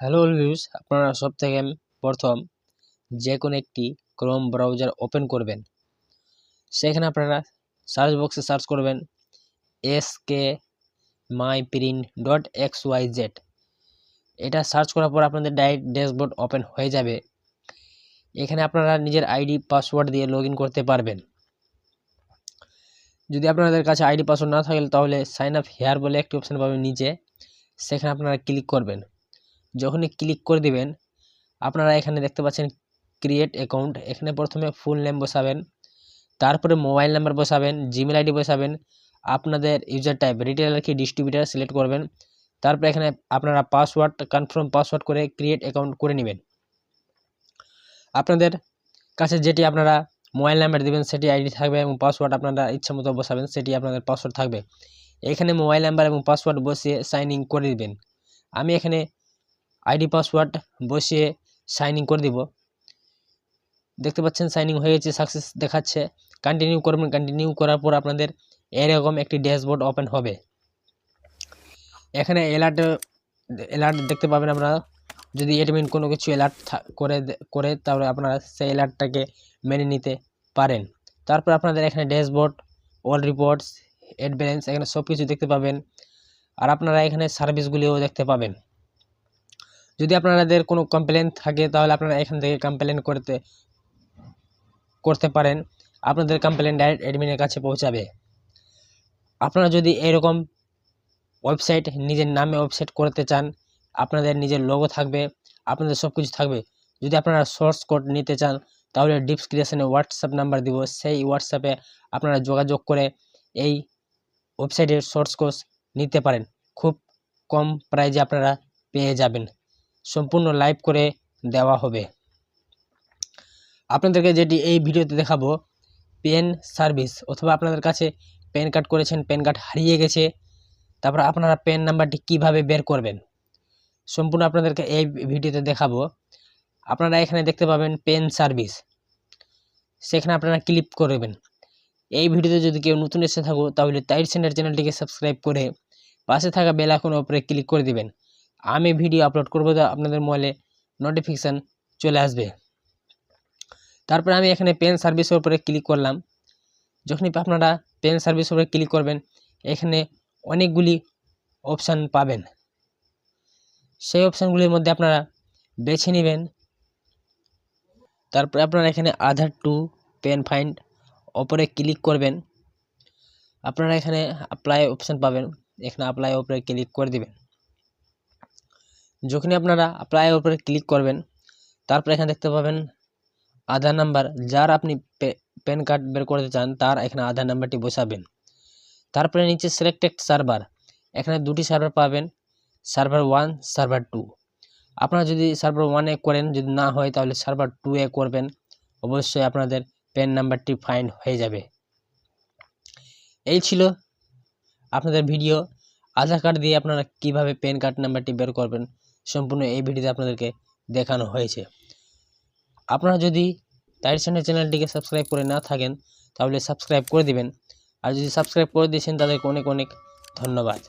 Hello views আপনারা সব থেকে প্রথম যে কোনো একটি ক্রোম ব্রাউজার ওপেন করবেন। সেখানে আপনারা সার্চ বক্সে সার্চ করবেন S K my print dot X Y Z এটা সার্চ করার পর আপনাদের ডাইরেক্ট ড্যাশবোর্ড ওপেন হয়ে যাবে। এখানে আপনারা নিজের আইডি পাসওয়ার্ড দিয়ে লগ করতে পারবেন। যদি আপনাদের কাছে আইডি পাসওয়ার্ড না থাকে, তাহলে সাইন আপ হেয়ার বলে একটি অপশান পাবেন নিচে। সেখানে আপনারা ক্লিক করবেন। যখনই ক্লিক করে দিবেন, আপনারা এখানে দেখতে পাচ্ছেন ক্রিয়েট অ্যাকাউন্ট এখানে প্রথমে ফুল নেম বসাবেন, তারপরে মোবাইল নাম্বার বসাবেন জিমেল আইডি বসাবেন, আপনাদের ইউজার টাইপ রিটেলার কি ডিস্ট্রিবিউটার সিলেক্ট করবেন, তারপরে এখানে আপনারা পাসওয়ার্ড কনফার্ম পাসওয়ার্ড করে ক্রিয়েট অ্যাকাউন্ট করে নেবেন। আপনাদের কাছে যেটি আপনারা মোবাইল নাম্বার দেবেন, সেটি আইডি থাকবে এবং পাসওয়ার্ড আপনারা ইচ্ছা মতো বসাবেন, সেটি আপনাদের পাসওয়ার্ড থাকবে। এখানে মোবাইল নাম্বার এবং পাসওয়ার্ড বসিয়ে সাইন ইন করে দিবেন। আমি এখানে আইডি পাসওয়ার্ড বসিয়ে সাইন ইন করে দিব। দেখতে পাচ্ছেন সাইনিং হয়ে গেছে সাকসেস দেখাচ্ছে। কন্টিনিউ করবেন কন্টিনিউ করার পর আপনাদের এরকম একটি ড্যাশবোর্ড ওপেন হবে। এখানে অ্যালার্ট অ্যালার্ট দেখতে পাবেন আপনারা যদি এডমিন কোনো কিছু অ্যালার্ট করে করে তাহলে আপনারা সেই অ্যালার্টটাকে মেনে নিতে পারেন। তারপর আপনাদের এখানে dashboard all reports add balance এখানে সব কিছু দেখতে পাবেন। আর আপনারা এখানে সার্ভিসগুলিও দেখতে পাবেন। যদি আপনাদের কোনো কমপ্লেন থাকে, তাহলে আপনারা এখান থেকে কমপ্লেন করতে করতে পারেন। আপনাদের কমপ্লেন ডাইরেক্ট অ্যাডমিনের কাছে পৌঁছাবে। আপনারা যদি এরকম ওয়েবসাইট নিজের নামে ওয়েবসাইট করতে চান, আপনাদের নিজের লোগো থাকবে, আপনাদের সব কিছু থাকবে। যদি আপনারা সোর্স কোড নিতে চান, তাহলে ডিসক্রিপশানে হোয়াটসঅ্যাপ নাম্বার দিব। সেই হোয়াটসঅ্যাপে আপনারা যোগাযোগ করে এই ওয়েবসাইটের সোর্স কোর্স নিতে পারেন। খুব কম প্রাইজে আপনারা পেয়ে যাবেন। সম্পূর্ণ লাইভ করে দেওয়া হবে। আপনাদেরকে যেটি এই ভিডিওতে দেখাবো পেন সার্ভিস অথবা আপনাদের কাছে প্যান কার্ড করেছেন প্যান কার্ড হারিয়ে গেছে, তারপর আপনারা প্যান নাম্বারটি কীভাবে বের করবেন, সম্পূর্ণ আপনাদেরকে এই ভিডিওতে দেখাবো। আপনারা এখানে দেখতে পাবেন পেন সার্ভিস সেখানে আপনারা ক্লিক করবেন। এই ভিডিওতে যদি কেউ নতুন এসে থাকো, তাহলে তাইর সেন্টার চ্যানেলটিকে সাবস্ক্রাইব করে পাশে থাকা বেল আইকনের উপরে ক্লিক করে দিবেন। আমি ভিডিও আপলোড করব তো আপনাদের মোবাইলে নোটিফিকেশান চলে আসবে। তারপরে আমি এখানে পেন সার্ভিসের উপরে ক্লিক করলাম। যখনই আপনারা পেন সার্ভিসের উপরে ক্লিক করবেন, এখানে অনেকগুলি অপশান পাবেন। সেই অপশানগুলির মধ্যে আপনারা বেছে নেবেন। তারপরে আপনারা এখানে আধার টু পেন ফাইন্ড ওপরে ক্লিক করবেন। আপনারা এখানে অ্যাপ্লাই অপশান পাবেন। এখানে অ্যাপ্লাই ওপরে ক্লিক করে দিবেন। যখনই আপনারা অ্যাপ্লাই উপরে ক্লিক করবেন, তারপর এখানে দেখতে পাবেন আধার নাম্বার যার আপনি প্যান কার্ড বের করতে চান, তার এখানে আধার নাম্বারটি বসাবেন। তারপরে নিচে সিলেক্টেড সার্ভার এখানে দুটি সার্ভার পাবেন সার্ভার ওয়ান সার্ভার টু আপনারা যদি সার্ভার ওয়ানে করেন, যদি না হয়, তাহলে সার্ভার টু এ করবেন, অবশ্যই আপনাদের প্যান নাম্বারটি ফাইন্ড হয়ে যাবে। এই ছিল আপনাদের ভিডিও আধার কার্ড দিয়ে আপনারা কীভাবে প্যান কার্ড নাম্বারটি বের করবেন সম্পূর্ণ এই ভিডিওতে আপনাদেরকে দেখানো হয়েছে। আপনারা যদি তাইরসানের চ্যানেলটিকে সাবস্ক্রাইব করে না থাকেন, তাহলে সাবস্ক্রাইব করে দিবেন। আর যদি সাবস্ক্রাইব করে দিয়েছেন, তাদেরকে অনেক অনেক ধন্যবাদ।